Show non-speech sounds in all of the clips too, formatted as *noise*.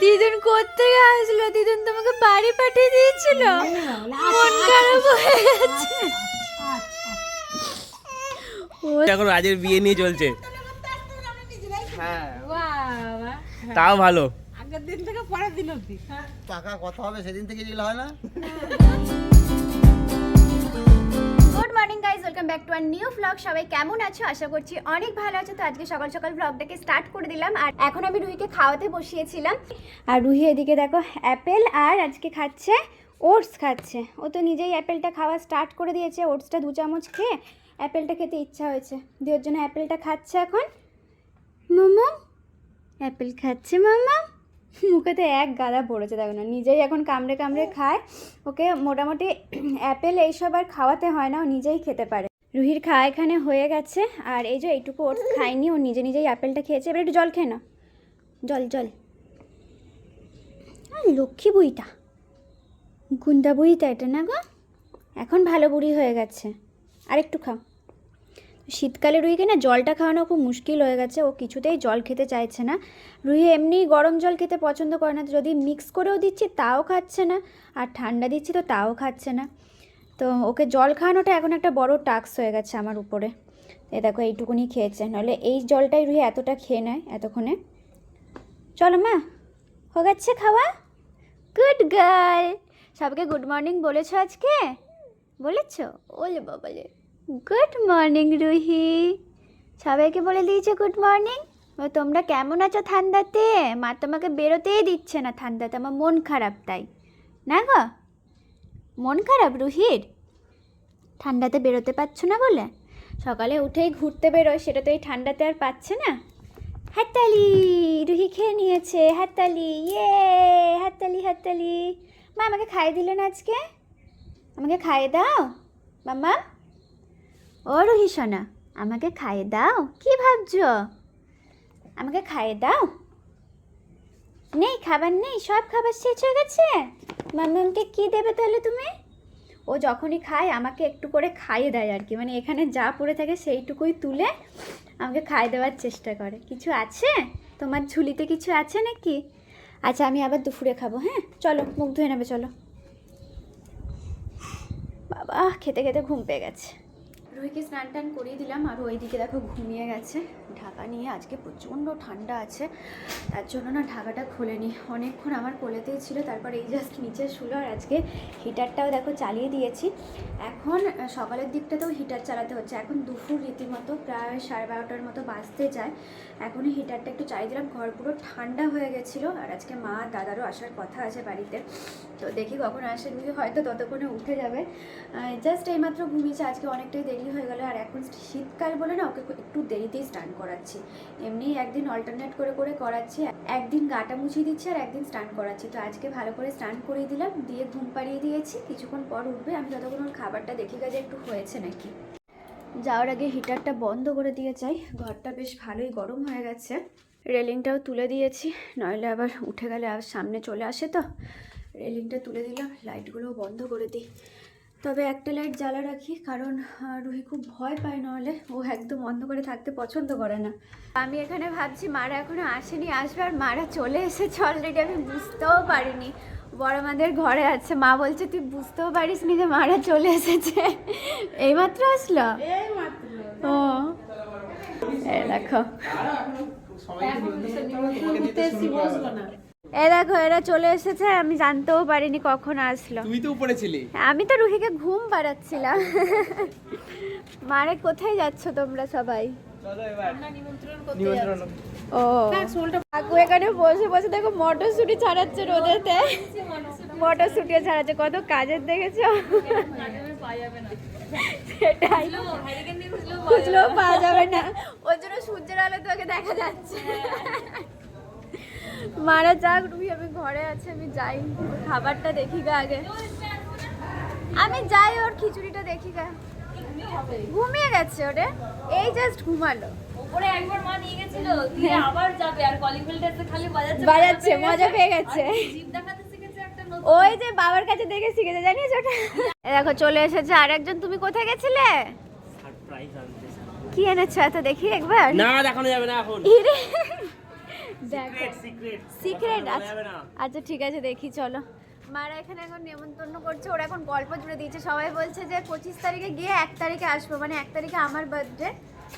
দিদুন কোত্থেকে আসলো? দিদুন তোমাকে বাড়ি পাঠিয়ে দিয়েছিল। মন খারাপ হয়ে গেছে এখন রাজের বিয়ে নিয়ে চলছে। হ্যাঁ। পরের তাও ভালো। টাকা কথা হবে সেদিন থেকে যেগুলো হয় না। Good morning guys welcome back to our new blog সবাই কেমন আছো? আশা করছি অনেক ভালো আছো। তো আজকে সকাল সকাল ব্লগটাকে স্টার্ট করে দিলাম। আর এখন আমি রুহিকে খাওয়াতে বসিয়েছিলাম। আর রুহি এদিকে দেখো অ্যাপেল আর আজকে খাচ্ছে ওটস খাচ্ছে। ও তো নিজেই অ্যাপেলটা খাওয়া স্টার্ট করে দিয়েছে। ওটসটা দু চামচ খেয়ে অ্যাপেলটা খেতে ইচ্ছা হয়েছে। দিয়ে জন্য অ্যাপেলটা খাচ্ছে এখন। মোমো? অ্যাপেল খাচ্ছে মামা। মুখেতে এক গাদা পড়েছে, দেখো না, নিজেই এখন কামড়ে কামড়ে খায়। ওকে মোটামুটি অ্যাপেল এইসব আর খাওয়াতে হয় না, ও নিজেই খেতে পারে। রুহির খাওয়া এখানে হয়ে গেছে, আর এই যে এইটুকু ওর খায়নি, ও নিজে নিজেই অ্যাপেলটা খেয়েছে। এবার একটু জল খেয়ে না জল জল। লক্ষ্মী বুড়িটা। গুন্দা বুড়িটা এটা না গো? এখন ভালো বুড়ি হয়ে গেছে। আর একটু খাও। শীতকালে রুহিকে না জলটা খাওয়ানো খুব মুশকিল হয়ে গেছে। ও কিছুতেই জল খেতে চাইছে না। রুহি এমনি গরম জল খেতে পছন্দ করে না। যদি মিক্স করেও দিচ্ছি, তাও খাচ্ছে না। আর ঠান্ডা দিচ্ছি, তো তাও খাচ্ছে না। তো ওকে জল খাওয়ানোটা এখন একটা বড় টাস্ক হয়ে গেছে আমার উপরে। এ দেখো, এইটুকুনি খেয়েছে। নাহলে এই জলটাই রুহি এতটা খেয়ে নেয় এতক্ষণে। চলো মা হয়ে গেছে খাওয়া? গুড গার্ল সবকে গুড মর্নিং বলেছ আজকে? বলেছ? ওলে বাবালে। গুড মর্নিং রুহি সবাইকে বলে দিয়েছে গুড মর্নিং ও, তোমরা কেমন আছো ঠান্ডাতে? মা তোমাকে বেরোতেই দিচ্ছে না ঠান্ডাতে, আমার মন খারাপ তাই। না গো? মন খারাপ, রুহির? ঠান্ডাতে বেরোতে পারছ না বলে? সকালে উঠেই ঘুরতে বেরোয়, সেটা তো এই ঠান্ডাতে আর পাচ্ছে না। হাততালি, রুহি খেয়ে নিয়েছে, হাততালি ইয়ে হাততালি হাততালি। মা, আমাকে খাইয়ে দিলেন আজকে? আমাকে খাইয়ে দাও? মাম্মা ও রুহি সোনা, আমাকে খাইয়ে দাও। কি ভাবছ? আমাকে খাইয়ে দাও? নেই, খাবার নেই, সব খাবার শেষ হয়ে গেছে। মাম্মামকে কি দেবে তাহলে তুমি? ও যখনই খায়, আমাকে একটু করে খাইয়ে দেয় আর কি। মানে এখানে যা পড়ে থাকে সেইটুকুই তুলে আমাকে খাইয়ে দেওয়ার চেষ্টা করে। কিছু আছে? তোমার ঝুলিতে কিছু আছে নাকি? আচ্ছা আমি আবার দুপুরে খাব হ্যাঁ? চলো, মুখ ধুয়ে নেবে, চলো। বাবা, খেতে খেতে ঘুম পেয়ে গেছে। রুহিকে স্নান টান করিয়ে দিলাম আর ওইদিকে দেখো ঘুমিয়ে গেছে। ঢাকা নিয়ে আজকে প্রচণ্ড ঠান্ডা আছে, তার জন্য না ঢাকাটা খোলেনি। অনেকক্ষণ আমার কোলেতেই ছিল, তারপর এই জাস্ট নিচে শুলো আর আজকে হিটারটাও দেখো চালিয়ে দিয়েছি। এখন সকালের দিকটাতেও হিটার চালাতে হচ্ছে। এখন দুপুর রীতিমতো প্রায় সাড়ে বারোটার মতো বাজতে যায়। এখনই হিটারটা একটু চালিয়ে দিলাম, ঘর পুরো ঠান্ডা হয়ে গেছিল আর আজকে মা দাদারও আসার কথা আছে বাড়িতে। তো দেখি কখন আসে রুহি হয়তো ততক্ষণে উঠে যাবে। জাস্ট এইমাত্র ঘুমিয়েছে, আজকে অনেকটাই দেরি হয়ে গেল আর এখন শীতকাল বলে না, ওকে একটু দেরিতেই স্নান করাচ্ছি। এমনি একদিন অল্টারনেট করে করে করাচ্ছি, একদিন গাটা মুছিয়ে দিচ্ছি আর একদিন স্নান করাচ্ছি। তো আজকে ভালো করে স্নান করিয়ে দিলাম, দিয়ে ঘুম পাড়িয়ে দিয়েছি, কিছুক্ষণ পর উঠবে। আমি যতক্ষণ ওর খাবারটা দেখে গেছে একটু হয়েছে নাকি। যাওয়ার আগে হিটারটা বন্ধ করে দিয়ে যাই। ঘরটা বেশ ভালোই গরম হয়ে গেছে। রেলিংটাও তুলে দিয়েছি, নইলে আবার উঠে গেলে আবার সামনে চলে আসে তো। রেলিংটা তুলে দিলাম লাইটগুলোও বন্ধ করে দিই। তবে একটা লাইট জ্বালা রাখি কারণ রুহি খুব ভয় পায় নাহলে। ও একদম বন্ধ করে থাকতে পছন্দ করে না। আমি এখানে ভাবছি মারা এখনও আসেনি আসবে আর মারা চলে এসেছে অলরেডি আমি বুঝতেও পারিনি। বড় মাদের ঘরে আছে। মা বলছে তুই বুঝতেও পারিস নি যে মারা চলে এসেছে। এইমাত্র আসলো? ও। এই দেখো। এ দেখো এরা চলে এসেছে আমি জানতেও পারিনি কখন আসলো। তুমি তো উপরে ছিলে। আমি তো রুহিকে ঘুম পাড়াচ্ছিলাম। মারে কোথায় যাচ্ছ তোমরা সবাই? চলো এবার। নিমন্ত্রণ ও। কাকু এখানে বসে বসে দেখো মটরশুটি ছাড়াচ্ছে রোদেতে। ছাড়াচ্ছে। কত কাজের দেখেছ? সেটাই। খুঁজলেও পাওয়া যাবে। না। ওর জন্য সূর্যের আলো তোকে দেখা যাচ্ছে। মারা যাক রুহি আমি ঘরে আছে আমি যাই। খাবারটা দেখি গা আগে। আমি যাই ওর খিচুড়িটা দেখি গা। ঘুমিয়ে গেছে ওরে। এই জাস্ট ঘুমালো। উপরে একবার মা নিয়ে গেছিল দিয়ে আবার যাবে আর কলিং বেলটা খালি বাজাচ্ছে বাজাচ্ছে মজা পেয়ে গেছে। জিভ দেখাতে শিখেছে একটা নতুন। ওই যে বাবার কাছে দেখে শিখেছে জানিস ওটা? দেখো চলে এসেছে আরেকজন তুমি কোথায় গেছিলে? সারপ্রাইজ আনতে। কি এনেছো এত দেখি একবার? না দেখানো যাবে না এখন। সিক্রেট আচ্ছা। আচ্ছা ঠিক আছে দেখি চলো। মারা এখানে এখন নেমন্তন্ন করছে ওরা এখন গল্প জুড়ে দিয়েছে। সবাই বলছে যে পঁচিশ তারিখে গিয়ে এক তারিখে আসব মানে এক তারিখে আমার বার্থডে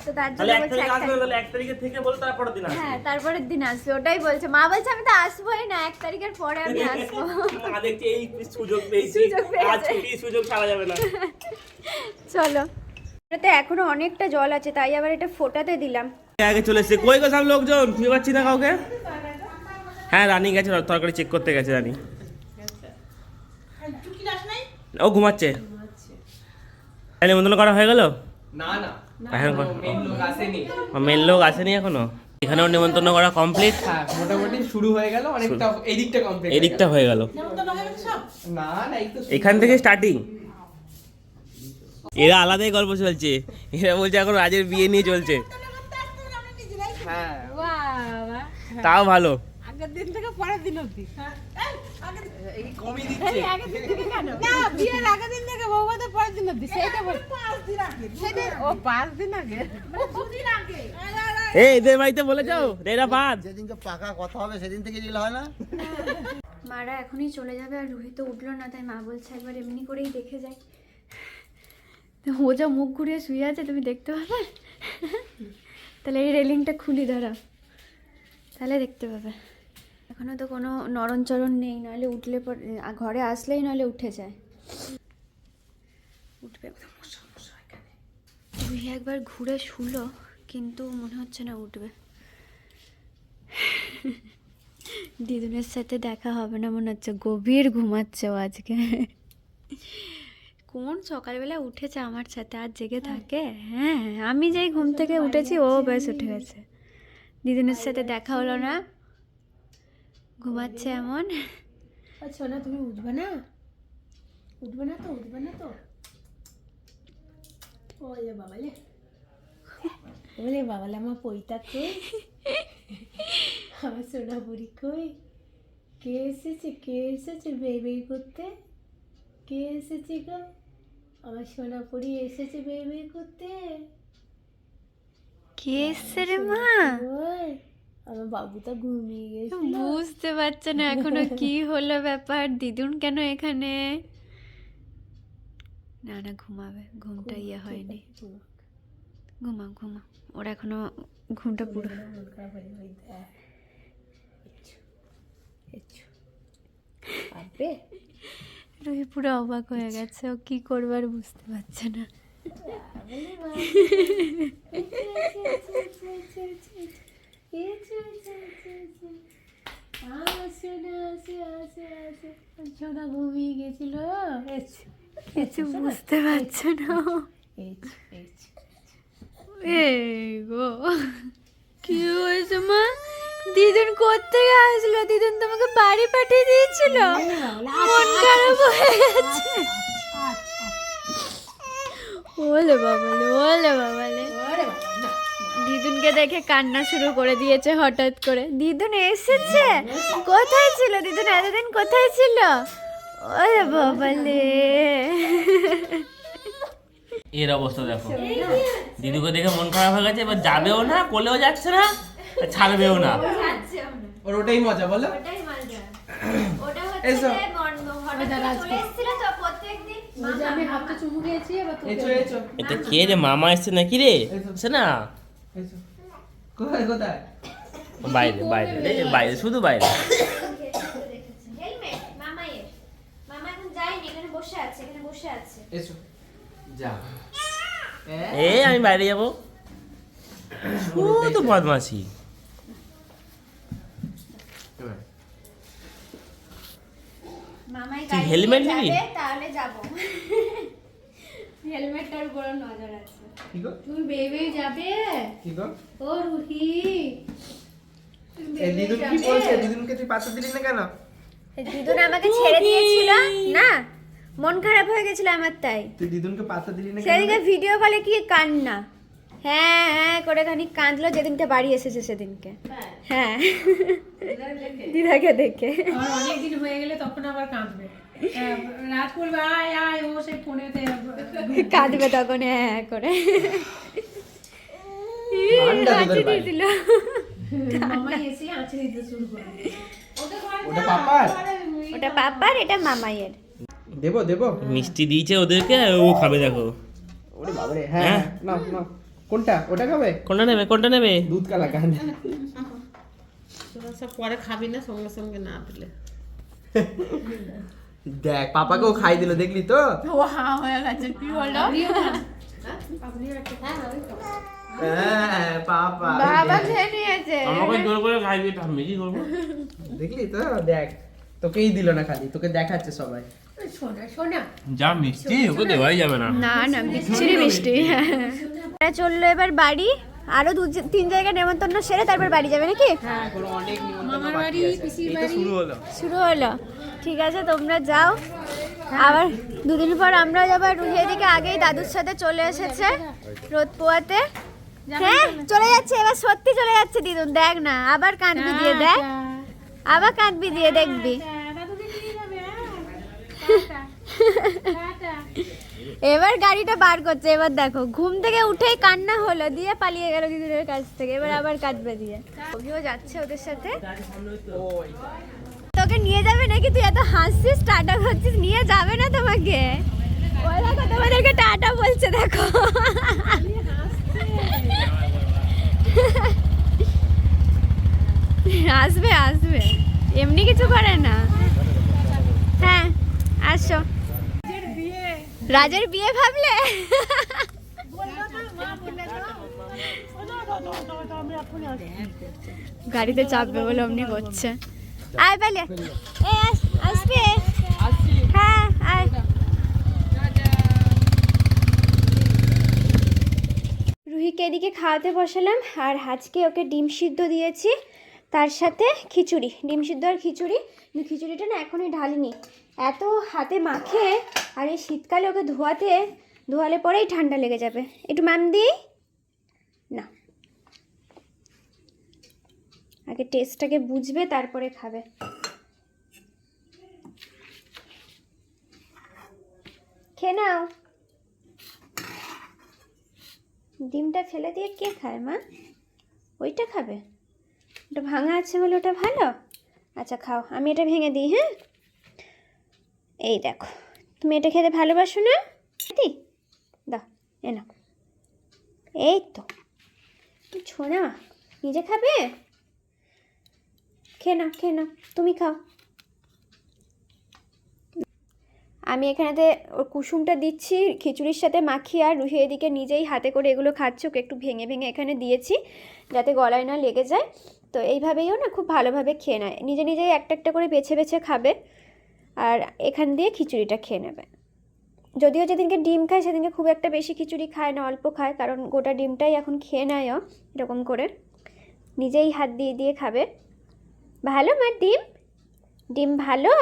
তো তার জন্য বলছে এক তারিখ থেকে বলে দিন আসবে। হ্যাঁ তারপরের দিন আসবে ওটাই বলছে। মা বলছে আমি তো আসবোই না এক তারিখের পরে আমি আসব। *laughs* মা দেখছে এই সুযোগ পেয়েছি? সুযোগ পেয়েছে। আজ ছুটি সুযোগ ছাড়া যাবে না? *laughs* চলো। এটাতে এখনও অনেকটা জল আছে তাই আবার এটা ফোটাতে দিলাম। আগে চলে এসছে। কই গো সব লোকজন? খুঁজে পাচ্ছি না কাউকে? হ্যাঁ রানী গেছে তরকারি চেক করতে গেছে রানী। ও ঘুমাচ্ছে। তাহলে নিমন্ত্রণ করা হয়ে গেল? না না। মেন লোক আসেনি। মেন লোক আসেনি এখনও? এখানেও নিমন্ত্রণ করা কমপ্লিট হ্যাঁ মোটামুটি শুরু হয়ে গেল অনেকটা এই দিকটা কমপ্লিট এদিকটা হয়ে গেল। না না এখান থেকে স্টার্টিং এরা আলাদাই গল্প চলছে। এরা বলছে এখন রাজের বিয়ে নিয়ে চলছে। হ্যাঁ তাও ভালো। এই কমই দিচ্ছে। এই এদের বাড়িতে বলে। যাও এরা বাদ যেদিনকে পাকা কথা হবে সেদিন থেকে যেগুলো হয় না? মারা এখনই চলে যাবে আর রুহি তো উঠল না তাই মা বলছে একবার এমনি করেই দেখে যাই। তো ও যা মুখ ঘুরিয়ে শুয়ে আছে তুমি দেখতে পাবে? তাহলে এই রেলিংটা খুলি ধরা তাহলে দেখতে পাবে। এখনও তো কোনো নরণচরণ নেই নাহলে উঠলে পর ঘরে আসলেই নাহলে উঠে যায়। উঠবে রুহি একবার ঘুরে শুলো, কিন্তু মনে হচ্ছে না উঠবে। দিদুনের সাথে দেখা হবে না, মনে হচ্ছে গভীর ঘুমাচ্ছে আজকে। কোন সকালবেলা উঠেছে আমার সাথে? আর জেগে থাকে? হ্যাঁ আমি যেই ঘুম থেকে উঠেছি ও বেশ উঠে গেছে। দিদুনের সাথে দেখা হলো না। ঘুমাচ্ছে এমন। আচ্ছা না তুমি উঠবে না? উঠবে না তো উঠবে না তো? ওলে বাবালে। ওলে বাবালে আমার পইতা কই? আমার সোনা বুড়ি কই? কে এসেছে কে এসেছে বেবি করতে? কে এসেছে গো? আমার সোনা পরি এসেছে বেবি করতে। কে এসছে রে মা? আমার বাবু তো ঘুমিয়ে গেছে বুঝতে পারছে না এখনও কি হলো ব্যাপার দিদুন কেন এখানে? না না ঘুমাবে ঘুমটা ইয়ে হয়নি। ঘুমা ঘুমা ওর এখনও ঘুমটা পুরো মন রুহি পুরো অবাক হয়ে গেছে ও কি করবার বুঝতে পারছে না। সোনা ঘুমিয়ে গেছিল কিছু বুঝতে পারছে না ও। এই গো কি হয়েছে মা দিদুন কোথেকে আসলো। দিদুন তোমাকে বাড়ি পাঠিয়ে দিয়েছিল। মন খারাপ হয়ে গেছে। ওলে বাবালে ওলে বাবালে। দিদুনকে দেখে কান্না শুরু করে দিয়েছে হঠাৎ করে। দিদুন এসেছে? কোথায় ছিল? দিদুন এতদিন কোথায় ছিল? ওলে বাবালে। এর অবস্থা দেখো। দিদুকে দেখে মন খারাপ হয়ে গেছে এবার যাবেও না কোলেও যাচ্ছে না। ছাড়বেও না। ওর ওটাই মজা বলো। *clears throat* ওটা হচ্ছে এসো। যে হঠাৎ করে এসেছিল তো প্রত্যেকদিন আমি হাতটা চুমু খেয়েছি এবার তোকে এসো এসো। এটা কে রে মামা এসছে নাকি রে? না কোথায় কোথায়? বাইরে বাইরে। বাইরে শুধু বাইরে। হেলমেট মামায়ের মামা এখন যায়নি এখানে বসে আছে এখানে বসে আছে। এসো। যা। হ্যাঁ এ আমি বাইরে যাব। শুধু বদমাসি মামাই গাড়ি helmet নিবি? তাহলে যাব। হেলমেটটার উপর নজর আছে। কি গো? তুমি বেবে যাবে? কি গো? ও রুহি। এই দিদুন কি বলছে? দিদুনকে তুই পাত্র দিলি না কেন? দিদুন আমাকে ছেড়ে দিয়েছিল না? মন খারাপ হয়ে গেছিল আমার তাই। তুই দিদুনকে পাত্র দিলি না সেদিনকে ভিডিও কলে কি কান্না? হ্যাঁ হ্যাঁ করে খানিক কাঁদলো যেদিনকে বাড়ি এসেছে সেদিনকে। হ্যাঁ। দিদাকে দেখে। আমার অনেক দিন হয়ে গেলে তখন আবার কাঁদবে। রাত করবে আয় আয় ও সেই ফোনেতে কাঁদবে তখন হ্যাঁ হ্যাঁ করে। ঠান্ডা তোদের হাসি বাড়ি। দিয়েছিল। মামাই এসে আঁচড়ে দিতে শুরু করে ওটা পাপার? ওটা পাপার এটা মামাইয়ের। দেবো দেবো। মিষ্টি দিয়েছে ওদেরকে ও খাবে দেখো। ওরে বাবারে হ্যাঁ হ্যাঁ নাও কোনটা? ওটা খাবে? কোনটা নেবে কোনটা নেবে? দুধ কালা কান সব পরে খাবি না সঙ্গে সঙ্গে না দিলে। দেখ পাপাকেও খাই দিল দেখলি তো? ও হা হয়ে গেছে। কি হলো হ্যাঁ বাবা খেয়ে নিয়েছে। আমাকে জোর করে খাই আমি কি করব? দেখলি তো? দেখ তোকেই দিল না খালি তোকে দেখাচ্ছে সবাই। যা মিষ্টি ওকে দেওয়াই যাবে না। না না বিচ্ছিরি মিষ্টি। চলল এবার বাড়ি। আরও দু তিন জায়গায় নেমন্তন্ন সেরে তারপর বাড়ি যাবে নাকি শুরু হলো ঠিক আছে তোমরা যাও আবার দুদিন পর আমরা যাব রুহি এদিকে আগেই দাদুর সাথে চলে এসেছে রোদ পোয়াতে হ্যাঁ চলে যাচ্ছে এবার সত্যি চলে যাচ্ছে দিদুন দেখ না আবার কাঁদবি দিয়ে দেখ আবার কাঁদবি দিয়ে দেখবি এবার গাড়িটা বার করছে এবার দেখো ঘুম থেকে উঠেই কান্না হলো দিয়ে পালিয়ে গেল দিদুনের কাছ থেকে এবার আবার কাঁদবে দিয়ে। অভিও যাচ্ছে ওদের সাথে। তোকে নিয়ে যাবে নাকি? তুই এত হাসছিস টাটা করছিস নিয়ে যাবে না তোমাকে? ওই দেখো তোমাদেরকে টাটা বলছে দেখো। আসবে আসবে। এমনি কিছু করে না। হ্যাঁ আসো। রাজের বিয়ে ভাবলে? গাড়িতে চাপবে বলে অমনি করছে আয় বলে আসবে? হ্যাঁ আয়। রুহিকে এদিকে খাওয়াতে বসালাম, আর আজকে ওকে ডিম সিদ্ধ দিয়েছি। তার সাথে খিচুড়ি, ডিম সিদ্ধ আর খিচুড়ি। কিন্তু খিচুড়িটা না এখনই ঢালিনি। এত হাতে মাখে, আর এই শীতকালে ওকে ধোয়াতে, ধোয়ালে পরেই ঠান্ডা লেগে যাবে। একটু ম্যাম দিই না। আগে টেস্টটাকে বুঝবে, তারপরে খাবে। খেয়ে নাও। ডিমটা ফেলে দিয়ে কে খায় মা ওইটা খাবে? ওটা ভাঙা আছে বলে ওটা ভালো? আচ্ছা খাও। আমি এটা ভেঙে দিই হ্যাঁ? এই দেখো। তুমি এটা খেতে ভালোবাসো না? দি দা এ নাও। এই তো। ছোনা নিজে খাবে? খেয়ে নাও খেয়ে নাও। তুমি খাও। আমি এখানেতে কুসুমটা দিচ্ছি, খিচুড়ির সাথে মাখিয়ে, আর রুহি এদিকে নিজেই হাতে করে এগুলো খাচ্ছে, ওকে একটু ভেঙে ভেঙে এখানে দিয়েছি, যাতে গলায় না লেগে যায়। তো এইভাবেইও না খুব ভালোভাবে খেয়ে নেয়। নিজে নিজেই একটা একটা করে বেছে বেছে খাবে আর এখান দিয়ে খিচুড়িটা খেয়ে নেবে। যদিও যেদিনকে ডিম খায় সেদিনকে খুব একটা বেশি খিচুড়ি খায় না, অল্প খায়, কারণ গোটা ডিমটাই এখন খেয়ে নেয় এরকম করে। নিজেই হাত দিয়ে দিয়ে খাবে। ভালো মার ডিম? ডিম ভালো?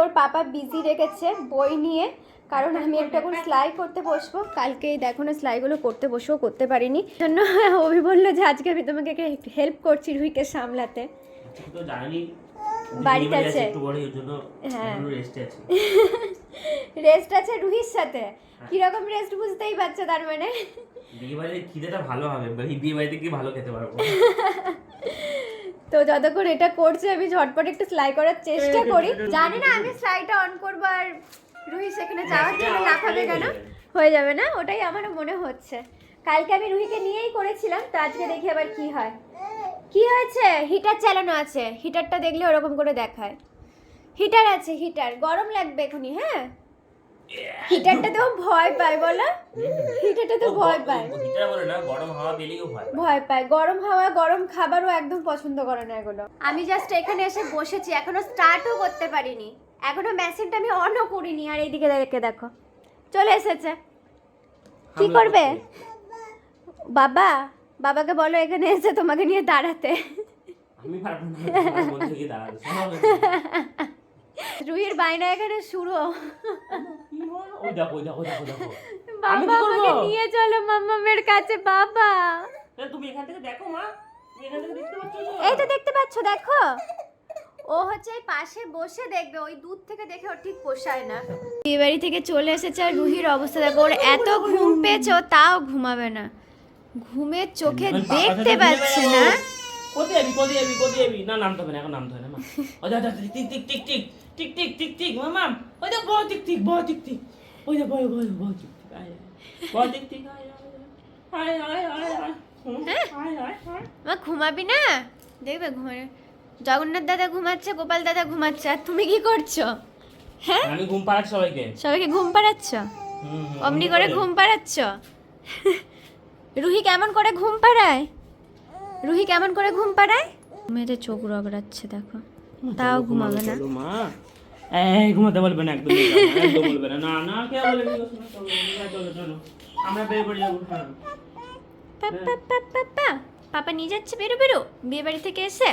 ওর পাপা বিজি রেখেছে বই নিয়ে কারণ আমি একটা করে সেলাই করতে বসবো। কালকে দেখো না সেলাইগুলো করতে বসেও করতে পারিনি। জন্য অভি বলল যে আজকে আমি তোমাকে হেল্প করছি রুহিকে সামলাতে। জানি বাড়িতে আছে। হ্যাঁ। রেস্ট *laughs* আছে। রুহির সাথে? কীরকম রেস্ট বুঝতেই পারছ তার মানে? বিয়ে বাড়িতে খিদেটা ভালো হবে বিয়ে বাড়িতে কি ভালো খেতে পারব। *laughs* তো যতক্ষণ এটা করছে আমি ঝটপট একটু সেলাই করার চেষ্টা করি। জানি না আমি সেলাইটা অন করব আর রুহি সেখানে যাওয়ার জন্য খাবে কেন? হয়ে যাবে না? ওটাই আমারও মনে হচ্ছে। কালকে আমি রুহিকে নিয়েই করেছিলাম তো আজকে দেখি আবার কি হয়। কি হয়েছে? হিটার চালানো আছে। হিটারটা দেখলে ওরকম করে দেখায়। হিটার আছে হিটার গরম লাগবে এখনই হ্যাঁ? হিটারটা তো ভয় পায় বলো? হিটারটা তো ভয় পায়। হিটার বলে না গরম হাওয়া পেলেও ভয় পায়। ভয় পায়। গরম হাওয়া গরম খাবারও একদম পছন্দ করে না এগুলো। আমি জাস্ট এখানে এসে বসেছি এখনও স্টার্টও করতে পারিনি। এখনও মেশিনটা আমি অনও করিনি আর এইদিকে দেখে দেখো। চলে এসেছে। কি করবে? বাবা বাবাকে বলো এখানে এসে তোমাকে নিয়ে দাঁড়াতে। আমি পারব না তোমার মন থেকে দাঁড়াতে *laughs* রুহির বায়না এখানে শুরু। ওই দেখো ওই দেখো দেখো দেখো। বাবা? আমাকে নিয়ে চলো মাম্মামের কাছে বাবা। তুমি এখান থেকে দেখো মা? এই তো দেখতে পাচ্ছ দেখো। ও হচ্ছে পাশে বসে দেখবে ওই দূর থেকে দেখে ওর ঠিক পোষায় না। বিয়ে বাড়ি থেকে চলে এসেছে আর রুহির অবস্থা দেখো ওর এত ঘুম পেয়েছে তাও ঘুমাবে না। ঘুমের চোখে দেখতে পাচ্ছে না। কোথায় যাবি কোথায় যাবি কোথায় যাবি না নামতে হবে না এখন নামতে হবে না মা টিক টিক টিক টিক। টিক টিক টিক টিক মামাম ওই দেখ বড় টিক টিক বড় টিক টিক ওই দেখ বড় বড় বড় টিক টিক আয় আয়। বড় টিক টিক আয় আয় আয় আয় আয় আয় হুম, আয় আয় আয় মা ঘুমাবি না? দেখবে ঘুমাবে। জগন্নাথ দাদা ঘুমাচ্ছে গোপাল দাদা ঘুমাচ্ছে আর তুমি কি করছ? হ্যাঁ আমি ঘুম পাড়াচ্ছি সবাইকে। সবাইকে ঘুম পাড়াচ্ছ? হুম, হুম, অমনি করে ঘুম পাড়াচ্ছ? রুহি কেমন করে ঘুম পাড়ায়? রুহি কেমন করে ঘুম পাড়ায়? মেয়েদের চোখ রগড়াচ্ছে দেখো। তাও ঘুমাবে না। মা। এই, ঘুমাতে বলবে না একদম বলবে না। না না, কে বলে আমরা বের করে যাব পাপা পাপা নিয়ে যাচ্ছে, বেরো বেরো। বিয়ে বাড়ি থেকে এসে